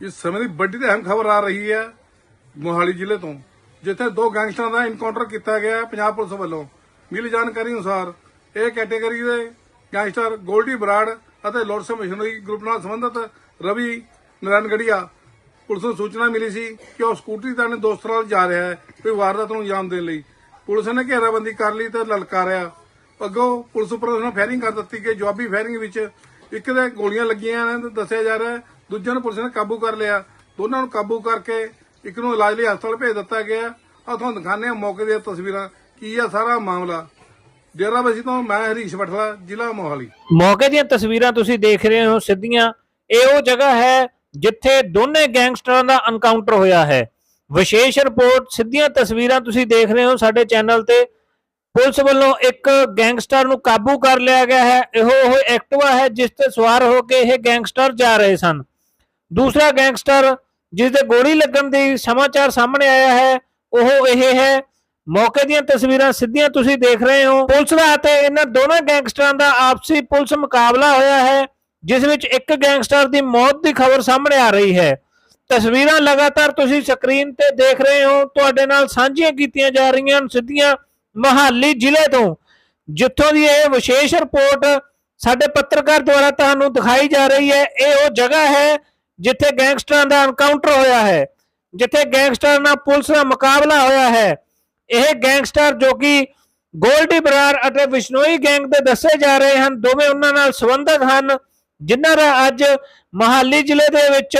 ਇਸ ਸਮੇਂ ਦੀ ਵੱਡੀ ਤੇ ਅਹਿਮ ਖਬਰ ਆ ਰਹੀ ਹੈ ਮੋਹਾਲੀ ਜ਼ਿਲ੍ਹੇ ਤੋਂ, ਜਿੱਥੇ ਦੋ ਗੈਂਗਸਟਰਾਂ ਦਾ ਇਨਕਾਊਂਟਰ ਕੀਤਾ ਗਿਆ ਪੰਜਾਬ ਪੁਲਿਸ ਵੱਲੋਂ। ਮਿਲੀ ਜਾਣਕਾਰੀ ਅਨੁਸਾਰ, ਇਹ ਕੈਟਾਗਰੀ ਦੇ ਗੈਂਗਸਟਰ ਗੋਲਡੀ ਬਰਾੜ ਅਤੇ ਲੋਰਸ ਮਿਸ਼ਨਰੀ ਗਰੁੱਪ ਨਾਲ ਸੰਬੰਧਿਤ ਰਵੀ ਨਰਨਗੜੀਆ, ਪੁਲਿਸ ਨੂੰ ਸੂਚਨਾ ਮਿਲੀ ਸੀ ਕਿ ਉਹ ਸਕੂਟਰੀ ਤੇ ਆਪਣੇ ਦੋਸਤ ਨਾਲ ਜਾ ਰਿਹਾ ਹੈ ਕੋਈ ਵਾਰਦਾਤ ਨੂੰ ਅੰਜਾਮ ਦੇਣ ਲਈ। ਪੁਲਿਸ ਨੇ ਘੇਰਾਬੰਦੀ ਕਰ ਲਈ ਤੇ ਲਲਕਾਰਿਆ। ਅੱਗੋਂ ਪੁਲਿਸ ਉੱਪਰ ਉਹਨਾਂ ਫਾਇਰਿੰਗ ਕਰ ਦਿੱਤੀ ਕਿ ਜਵਾਬੀ ਫਾਇਰਿੰਗ ਵਿੱਚ ਇੱਕ ਦੇ ਗੋਲੀਆਂ ਲੱਗੀਆਂ ਨੇ ਦੱਸਿਆ ਜਾ ਰਿਹਾ ਦੂਜਿਆਂ ਨੂੰ ਪੁਲਿਸ ਨੇ ਕਾਬੂ ਕਰ ਲਿਆ। ਦੋਨਾਂ ਨੂੰ ਕਾਬੂ ਕਰਕੇ ਇੱਕ ਨੂੰ ਇਲਾਜ ਲਈ ਹਸਪਤਾਲ ਭੇਜ ਦਿੱਤਾ ਗਿਆ। ਆ ਤੁਹਾਨੂੰ ਦਿਖਾਉਂਦੇ ਹਾਂ ਮੌਕੇ ਦੀਆਂ ਤਸਵੀਰਾਂ। ਕੀ ਆ ਸਾਰਾ ਮਾਮਲਾ? ਡੇਰਾਬੱਸੀ ਤੋਂ ਮੈਂ ਹਰੀਸ਼ ਬਠਲਾ, ਜ਼ਿਲ੍ਹਾ ਮੋਹਾਲੀ। ਮੌਕੇ ਦੀਆਂ ਤਸਵੀਰਾਂ ਤੁਸੀਂ ਦੇਖ ਰਹੇ ਹੋ ਸਿੱਧੀਆਂ। ਇਹ ਉਹ ਜਗ੍ਹਾ ਹੈ ਜਿੱਥੇ ਦੋਨੇ ਗੈਂਗਸਟਰਾਂ ਦਾ ਐਨਕਾਊਂਟਰ ਹੋਇਆ ਹੈ। ਵਿਸ਼ੇਸ਼ ਰਿਪੋਰਟ, ਸਿੱਧੀਆਂ ਤਸਵੀਰਾਂ ਤੁਸੀਂ ਦੇਖ ਰਹੇ ਹੋ ਸਾਡੇ ਚੈਨਲ ਤੇ। ਪੁਲਿਸ ਵੱਲੋਂ ਇੱਕ ਗੈਂਗਸਟਰ ਨੂੰ ਕਾਬੂ ਕਰ ਲਿਆ ਗਿਆ ਹੈ। ਇਹੋ ਉਹ ਐਕਟਿਵਾ ਹੈ ਜਿਸ ਤੇ ਸਵਾਰ ਹੋ ਕੇ ਇਹ ਗੈਂਗਸਟਰ ਜਾ ਰਹੇ ਸਨ। ਦੂਸਰਾ ਗੈਂਗਸਟਰ ਜਿਸ ਦੇ ਗੋਲੀ ਲੱਗਣ ਦੀ ਸਮਾਚਾਰ ਸਾਹਮਣੇ ਆਇਆ ਹੈ, ਉਹ ਇਹ ਹੈ। ਮੌਕੇ ਦੀਆਂ ਤਸਵੀਰਾਂ ਸਿੱਧੀਆਂ ਤੁਸੀਂ ਦੇਖ ਰਹੇ ਹੋ। ਪੁਲਿਸ ਦਾ ਅਤੇ ਇਹਨਾਂ ਦੋਨਾਂ ਗੈਂਗਸਟਰਾਂ ਦਾ ਆਪਸੀ ਪੁਲਿਸ ਮੁਕਾਬਲਾ ਹੋਇਆ ਹੈ, ਜਿਸ ਵਿੱਚ ਇੱਕ ਗੈਂਗਸਟਰ ਦੀ ਮੌਤ ਦੀ ਖਬਰ ਸਾਹਮਣੇ ਆ ਰਹੀ ਹੈ। ਤਸਵੀਰਾਂ ਲਗਾਤਾਰ ਤੁਸੀਂ ਸਕਰੀਨ ਤੇ ਦੇਖ ਰਹੇ ਹੋ। ਤੁਹਾਡੇ ਨਾਲ ਸਾਂਝੀਆਂ ਕੀਤੀਆਂ ਜਾ ਰਹੀਆਂ ਹਨ ਸਿੱਧੀਆਂ ਮਹਾਲੀ ਜ਼ਿਲ੍ਹੇ ਤੋਂ, ਜਿੱਥੋਂ ਦੀ ਇਹ ਵਿਸ਼ੇਸ਼ ਰਿਪੋਰਟ ਸਾਡੇ ਪੱਤਰਕਾਰ ਦੁਆਰਾ ਤੁਹਾਨੂੰ ਦਿਖਾਈ ਜਾ ਰਹੀ ਹੈ। ਇਹ ਉਹ ਜਗ੍ਹਾ ਹੈ ਜਿੱਥੇ ਗੈਂਗਸਟਰਾਂ ਦਾ ਐਨਕਾਊਂਟਰ ਹੋਇਆ ਹੈ, ਜਿੱਥੇ ਗੈਂਗਸਟਰ ਨਾਲ ਪੁਲਿਸ ਦਾ ਮੁਕਾਬਲਾ ਹੋਇਆ ਹੈ, ਇਹ ਗੈਂਗਸਟਰ ਜੋ ਕਿ ਗੋਲਡੀ ਬਰਾਰ ਅਤੇ ਵਿਸ਼ਨੋਈ ਗੈਂਗ ਦੇ ਦੱਸੇ ਜਾ ਰਹੇ ਹਨ, ਦੋਵੇਂ ਉਹਨਾਂ ਨਾਲ ਸੰਬੰਧਿਤ ਹਨ, ਜਿਨ੍ਹਾਂ ਦਾ ਅੱਜ ਮਹਾਲੀ ਜ਼ਿਲ੍ਹੇ ਦੇ ਵਿੱਚ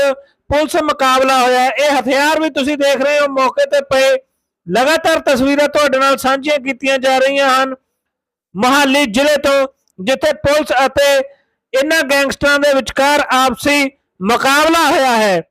ਪੁਲਿਸ ਮੁਕਾਬਲਾ ਹੋਇਆ ਇਹ ਹਥਿਆਰ ਵੀ ਤੁਸੀਂ ਦੇਖ ਰਹੇ ਹੋ, ਮੌਕੇ ਤੇ ਪਏ, ਲਗਾਤਾਰ ਤਸਵੀਰਾਂ ਤੁਹਾਡੇ ਨਾਲ ਸਾਂਝੀਆਂ ਕੀਤੀਆਂ ਜਾ ਰਹੀਆਂ ਹਨ। ਮਹਾਲੀ ਜ਼ਿਲ੍ਹੇ ਤੋਂ ਜਿੱਥੇ ਪੁਲਿਸ ਅਤੇ ਇਹਨਾਂ ਗੈਂਗਸਟਰਾਂ ਦੇ ਵਿਚਕਾਰ ਆਪਸੀ ਮੁਕਾਬਲਾ ਹੋਇਆ ਹੈ।